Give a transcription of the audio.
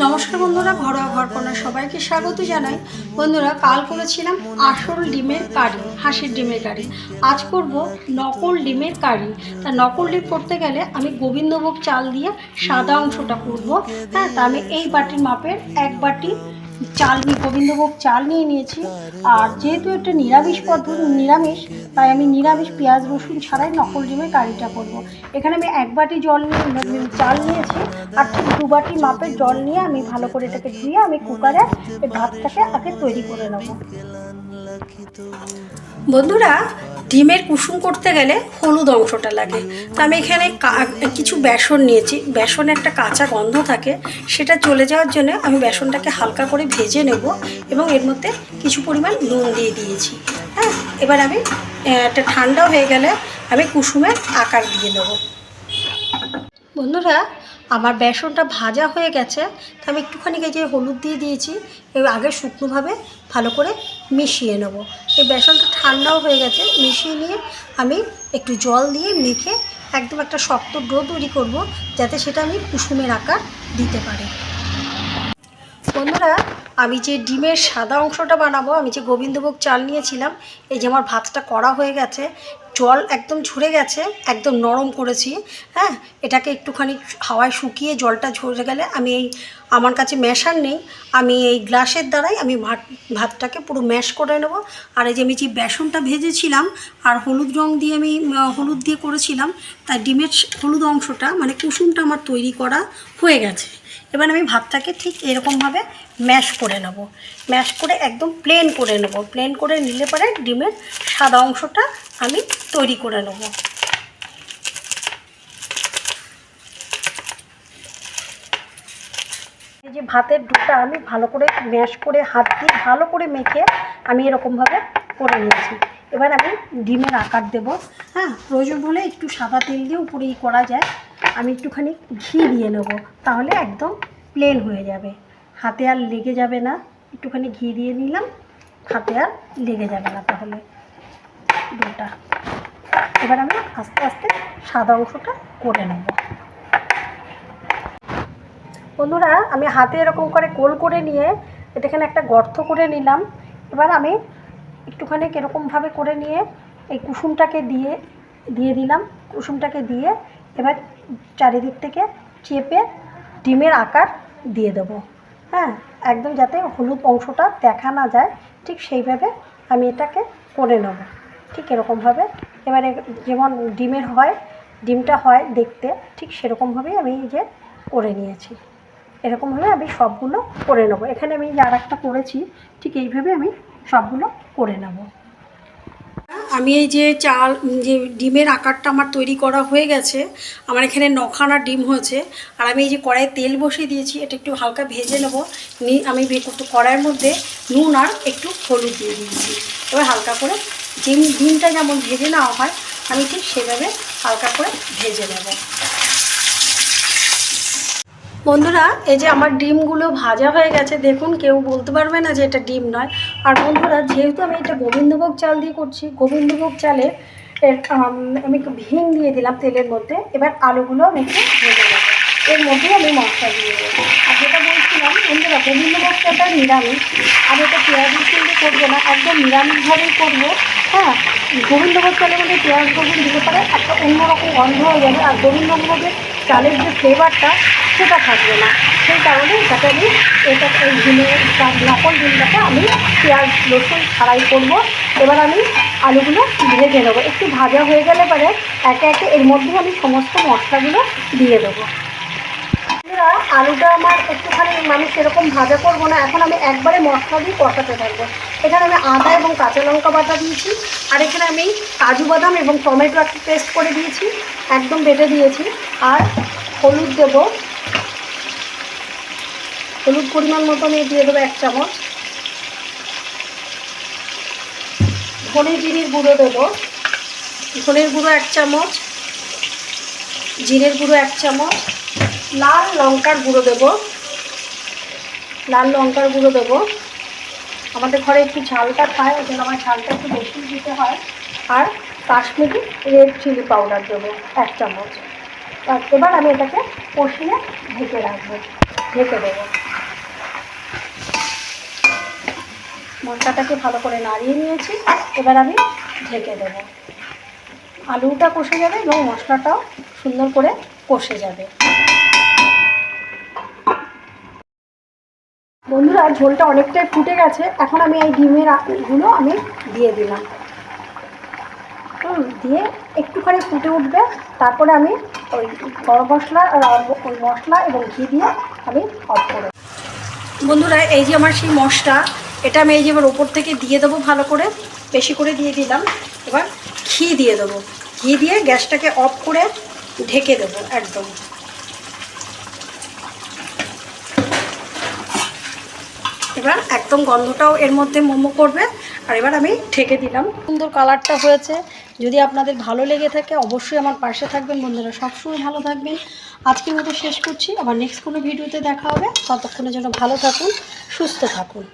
নমস্কার বন্ধুরা, ঘরোয়া ঘর কন্যা সবাইকে স্বাগত জানাই। বন্ধুরা, কাল করেছিলাম আসল ডিমের কারি, হাঁসের ডিমের কারি। আজ করব নকল ডিমের কারি। তা নকল ডিম করতে গেলে আমি গোবিন্দভোগ চাল দিয়ে সাদা অংশটা করব। হ্যাঁ তা আমি এই বাটির মাপের এক বাটি চাল নিয়ে, গোবিন্দভোগ চাল নিয়ে নিয়েছি। আর যেহেতু একটা নিরামিষ পদ্ধতি, নিরামিষ, তাই আমি নিরামিষ পেঁয়াজ, রসুন ছাড়াই নকল ডিমের কারিটা করব। এখানে আমি এক বাটি জল নিয়ে চাল নিয়েছি। আর ঠিক দু বাটি মাপের জল নিয়ে আমি ভালো করে এটাকে ধুয়ে আমি কুকারে ভাতটাকে আগে তৈরি করে নেব। বন্ধুরা, ডিমের কুসুম করতে গেলে হলুদ অংশটা লাগে। তো আমি এখানে কিছু বেসন নিয়েছি। বেসনে একটা কাঁচা গন্ধ থাকে, সেটা চলে যাওয়ার জন্য আমি বেসনটাকে হালকা করে ভেজে নেব এবং এর মধ্যে কিছু পরিমাণ নুন দিয়ে দিয়েছি। হ্যাঁ এবার আমি একটা ঠান্ডা হয়ে গেলে আমি কুসুমের আকার দিয়ে দেবো। বন্ধুরা, আমার বেসনটা ভাজা হয়ে গেছে, তো আমি একটুখানি এই যে হলুদ দিয়ে দিয়েছি, এবার আগে শুকনোভাবে ভালো করে মিশিয়ে নেব। এই বেসনটা ঠান্ডাও হয়ে গেছে, মিশিয়ে নিয়ে আমি একটু জল দিয়ে মেখে একদম একটা শক্ত ডো তৈরি করব, যাতে সেটা আমি কুসুমের আকার দিতে পারি। বন্ধুরা, আমি যে ডিমের সাদা অংশটা বানাবো, আমি যে গোবিন্দভোগ চাল নিয়েছিলাম, এই যে আমার ভাতটা করা হয়ে গেছে জল একদম ঝরে গেছে, একদম নরম করেছি হ্যাঁ? এটাকে একটুখানি হাওয়ায় শুকিয়ে জলটা ঝরে গেলে আমি এই, আমার কাছে ম্যাশার নেই, আমি এই গ্লাসের দ্বারাই আমি ভাত, ভাতটাকে পুরো ম্যাশ করে নেব। আর এই যে আমি যে বেসনটা ভেজেছিলাম আর হলুদ রং দিয়ে আমি হলুদ দিয়ে করেছিলাম তাই ডিমের হলুদ অংশটা মানে কুসুমটা আমার তৈরি করা হয়ে গেছে। এবার আমি ভাতটাকে ঠিক এরকমভাবে ম্যাশ করে নেব। ম্যাশ করে একদম প্লেন করে নেব। প্লেন করে নিলে পরে ডিমের সাদা অংশটা আমি তৈরি করে নেব। এই যে ভাতের ডুটা আমি ভালো করে ম্যাশ করে, হাত দিয়ে ভালো করে মেখে আমি এরকমভাবে করে নিয়েছি। এবার আমি ডিমের আকার দেব। হ্যাঁ প্রয়োজন হলে একটু সাদা তেল দিয়ে উপরে ই করা যায়। আমি একটুখানি ঘি দিয়ে নেব, তাহলে একদম প্লেন হয়ে যাবে। হাতে আর লেগে যাবে না। একটুখানি ঘি দিয়ে নিলাম, হাতে আর লেগে যাবে না তাহলে ডোটা এবার আমি আস্তে আস্তে সাদা অংশটা করে নেব। বন্ধুরা, আমি হাতে এরকম করে কোল করে নিয়ে এটাখানে একটা গর্ত করে নিলাম। এবার আমি একটুখানি এরকমভাবে করে নিয়ে এই কুসুমটাকে দিয়ে দিয়ে দিলাম। কুসুমটাকে দিয়ে এবার চারিদিক থেকে চেপে ডিমের আকার দিয়ে দেবো। হ্যাঁ একদম যাতে হলুদ অংশটা দেখা না যায়, ঠিক সেইভাবে আমি এটাকে করে নেব। ঠিক এরকমভাবে এবারে যেমন ডিমের হয়, ডিমটা হয় দেখতে, ঠিক সেরকমভাবেই আমি এই যে করে নিয়েছি। এরকমভাবে আমি সবগুলো করে নেব। এখানে আমি আর একটা করেছি, ঠিক এইভাবে আমি সবগুলো করে নেব। আমি এই যে চাল যে ডিমের আকারটা আমার তৈরি করা হয়ে গেছে, আমার এখানে নখানা ডিম হয়েছে, আর আমি এই যে কড়াইয়ে তেল বসিয়ে দিয়েছি, এটা একটু হালকা ভেজে নেব। নি, আমি একটু কড়াইয়ের মধ্যে নুন আর একটু হলুদ দিয়ে দিয়েছি। এবার হালকা করে ডিম, ডিমটা যেমন ভেজে নেওয়া হয়, আমি ঠিক সেভাবে হালকা করে ভেজে নেব। বন্ধুরা, এই যে আমার ডিমগুলো ভাজা হয়ে গেছে, দেখুন কেউ বলতে পারবে না যে এটা ডিম নয়। আর বন্ধুরা, যেহেতু আমি এটা গোবিন্দভোগ চাল দিয়ে করছি, গোবিন্দভোগ চালে, এর, আমি একটু হিং দিয়ে দিলাম তেলের মধ্যে, এবার আলুগুলো আমি একটু ভেজে নেব। এর মধ্যে আমি মশলা দিয়ে দেবো। আর যেটা বলছিলাম, বন্ধুরা, গোবিন্দভোগ চালটা নিরামিষ আমি এটা পেঁয়াজ দিয়ে করব না, একদম নিরামিষভাবেই করব। হ্যাঁ গোবিন্দভোগ চালের মধ্যে পেঁয়াজ রসুন দিতে পারে, একটা অন্যরকম গন্ধ হয়ে যাবে, আর গোবিন্দভোগের চালের যে ফ্লেভারটা সেটা থাকবে না। সেই কারণে এটাকে আমি, এটা এই ডিমের নকল ডিমটাকে আমি পেঁয়াজ, রসুন ছাড়াই করব। এবার আমি আলুগুলো ভেজে নেব। একটু ভাজা হয়ে গেলে পরে একে একে এর মধ্যে আমি সমস্ত মশলাগুলো দিয়ে দেবো। বন্ধুরা, আলুটা আমার একটুখানি আমি সেরকম ভাজা করব না। এখন আমি একবারে মশলা দিয়ে কষাতে থাকব। এখানে আমি আদা এবং কাঁচা লঙ্কা বাটা দিয়েছি আর এখানে আমি কাজু বাদাম এবং টমেটো একটা পেস্ট করে দিয়েছি একদম বেটে দিয়েছি। আর হলুদ দেবো। হলুদ পরিমাণ মতো আমি দিয়ে দেবো এক চামচ। ধনে জিরির গুঁড়ো দেবো। ধনের গুঁড়ো এক চামচ। জিরের গুঁড়ো এক চামচ। লাল লঙ্কার গুঁড়ো দেবো। লাল লঙ্কার গুঁড়ো দেবো। আমাদের ঘরে একটু ঝালটা খায়, ওই জন্য আমার ঝালটা একটু বেশি দিতে হয়। আর কাশ্মীরি রেড চিলি পাউডার দেবো, এক চামচ। এবার আমি এটাকে কষিয়ে ঢেকে রাখব, ঢেকে দেবো। মশলাটাকে ভালো করে নাড়িয়ে নিয়েছি, এবার আমি ঢেকে দেবো। আলুটা কষে যাবে এবং মশলাটাও সুন্দর করে কষে যাবে। বন্ধুরা ঝোলটা অনেকটাই ফুটে গেছে। এখন আমি এই ডিমেরগুলো আমি দিয়ে দিলাম। হুম, দিয়ে একটুখানি ফুটে উঠবে। তারপরে আমি ওই গরম মশলা ওই মশলা এবং ঘি দিয়ে আমি অফ করে বন্ধুরা এই যে আমার সেই মশলা এটা আমি এই যে এবার ওপর থেকে দিয়ে দেবো ভালো করে। বেশি করে দিয়ে দিলাম। এবার ঘি দিয়ে দেবো। ঘি দিয়ে গ্যাসটাকে অফ করে ঢেকে দেবো একদম। এবার একদম গন্ধটাও এর মধ্যে মোমো করবে। আর এবার আমি ঠেকে দিলাম। সুন্দর কালারটা হয়েছে। যদি আপনাদের ভালো লেগে থাকে, অবশ্যই আমার পাশে থাকবেন। বন্ধুরা সবসময় ভালো থাকবেন। আজকের মতো শেষ করছি। আবার নেক্সট কোনো ভিডিওতে দেখা হবে। ততক্ষণের জন্য ভালো থাকুন, সুস্থ থাকুন।